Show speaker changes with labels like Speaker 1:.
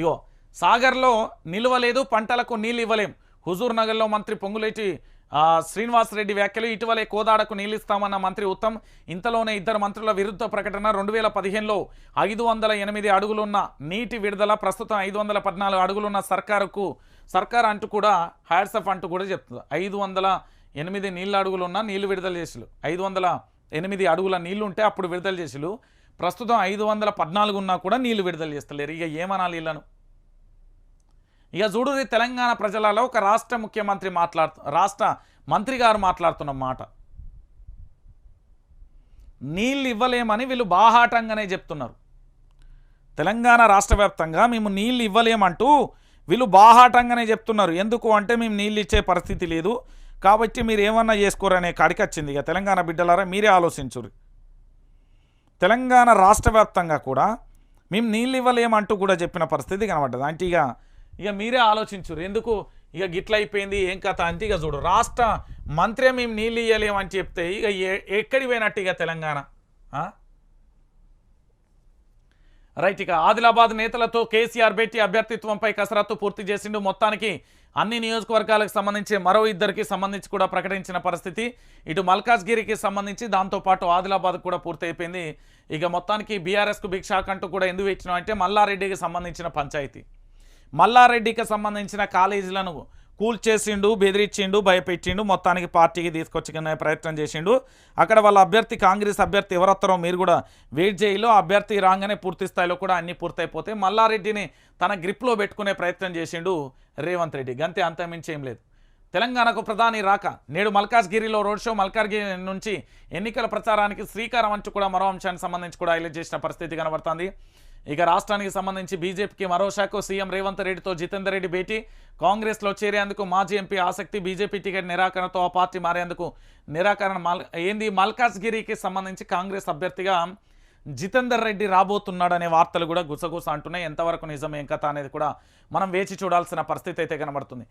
Speaker 1: ఇగో సాగర్లో నిల్వలేదు పంటలకు నీళ్ళు ఇవ్వలేం. హుజూర్ నగర్లో మంత్రి పొంగులేటి శ్రీనివాసరెడ్డి వ్యాఖ్యలు ఇటీవలే కోదాడకు నీళ్ళు ఇస్తామన్న మంత్రి ఉత్తమ్ ఇంతలోనే ఇద్దరు మంత్రుల విరుద్ధ ప్రకటన రెండు వేల పదిహేనులో ఐదు వందల ఎనిమిది అడుగులున్న నీటి విడుదల ప్రస్తుతం ఐదు వందల పద్నాలుగు అడుగులున్న సర్కారుకు సర్కార్ అంటూ కూడా హ్యాడ్సఫ్ అంటూ కూడా చెప్తుంది. ఐదు వందల ఎనిమిది నీళ్ళ అడుగులున్న నీళ్ళు విడుదల చేసిలు ఐదు వందల ఎనిమిది అడుగుల నీళ్ళు ఉంటే అప్పుడు విడుదల చేసిలు ప్రస్తుతం ఐదు వందల పద్నాలుగు ఉన్నా కూడా నీళ్ళు విడుదల చేస్తలేరు. ఇక ఏమనాలి ఇళ్ళను ఇక చూడుది తెలంగాణ ప్రజలలో ఒక రాష్ట్ర ముఖ్యమంత్రి మాట్లాడుతు రాష్ట్ర మంత్రి గారు మాట్లాడుతున్న మాట. నీళ్ళు ఇవ్వలేమని వీళ్ళు బాహాటంగానే చెప్తున్నారు. తెలంగాణ రాష్ట్ర వ్యాప్తంగా మేము నీళ్ళు ఇవ్వలేమంటూ వీళ్ళు బాహాటంగానే చెప్తున్నారు. ఎందుకు అంటే మేము నీళ్ళు ఇచ్చే పరిస్థితి లేదు. కాబట్టి మీరు ఏమన్నా చేసుకోరనే కాడికి వచ్చింది ఇక తెలంగాణ బిడ్డలారా మీరే ఆలోచించురు తెలంగాణ రాష్ట్ర వ్యాప్తంగా కూడా మేము నీళ్ళు ఇవ్వలేమంటూ కూడా చెప్పిన పరిస్థితి కనబడ్డది. అంటే ఇక ఇక మీరే ఆలోచించురు ఎందుకు? ఇక గిట్ల అయిపోయింది ఏం కథ? అంటే ఇక చూడు రాష్ట్ర మంత్రి మేము నీళ్ళు ఇవ్వలేమని చెప్తే ఇక ఎక్కడి పోయినట్టు ఇక తెలంగాణ? రైట్ ఇక ఆదిలాబాద్ నేతలతో కేసీఆర్ భేటీ అభ్యర్థిత్వంపై కసరత్తు పూర్తి చేసిండు. మొత్తానికి అన్ని నియోజకవర్గాలకు సంబంధించి మరో ఇద్దరికి సంబంధించి కూడా ప్రకటించిన పరిస్థితి. ఇటు మల్కాజ్గిరికి సంబంధించి దాంతోపాటు ఆదిలాబాద్ కూడా పూర్తయిపోయింది. ఇక మొత్తానికి బీఆర్ఎస్కు భిక్షాక్ అంటూ కూడా ఎందుకు ఇచ్చినాం అంటే మల్లారెడ్డికి సంబంధించిన పంచాయతీ. మల్లారెడ్డికి సంబంధించిన కాలేజీలను కూల్చేసిండు బెదిరించిండు భయపెట్టిండు మొత్తానికి పార్టీకి తీసుకొచ్చుకునే ప్రయత్నం చేసిండు. అక్కడ వాళ్ళ అభ్యర్థి కాంగ్రెస్ అభ్యర్థి ఎవరొస్తారో మీరు కూడా వెయిట్ చేయిలో. అభ్యర్థి రాగానే పూర్తి స్థాయిలో కూడా అన్ని పూర్తయిపోతే మల్లారెడ్డిని తన గ్రిప్లో పెట్టుకునే ప్రయత్నం చేసిండు రేవంత్ రెడ్డి. గంతే అంతమించి ఏం లేదు. తెలంగాణకు ప్రధాని రాక. నేడు మల్కాజ్గిరిలో రోడ్ షో మల్కాజ్గిరి నుంచి ఎన్నికల ప్రచారానికి శ్రీకారం అంచు కూడా మరో అంశానికి సంబంధించి కూడా హైలైట్ చేసిన పరిస్థితి కనబడుతుంది. ఇక రాష్ట్రానికి సంబంధించి బీజేపీకి మరో శాఖ సీఎం రేవంత్ రెడ్డితో జితేందర్ రెడ్డి భేటీ. కాంగ్రెస్లో చేరేందుకు మాజీ ఎంపీ ఆసక్తి బీజేపీ టికెట్ నిరాకరణతో ఆ పార్టీ మారేందుకు నిరాకరణ మల్ ఏంది మల్కాజ్గిరికి సంబంధించి కాంగ్రెస్ అభ్యర్థిగా జితేందర్ రెడ్డి రాబోతున్నాడనే వార్తలు కూడా గుసగుస అంటున్నాయి. ఎంతవరకు నిజం ఏం కథ అనేది కూడా మనం వేచి చూడాల్సిన పరిస్థితి అయితే కనబడుతుంది.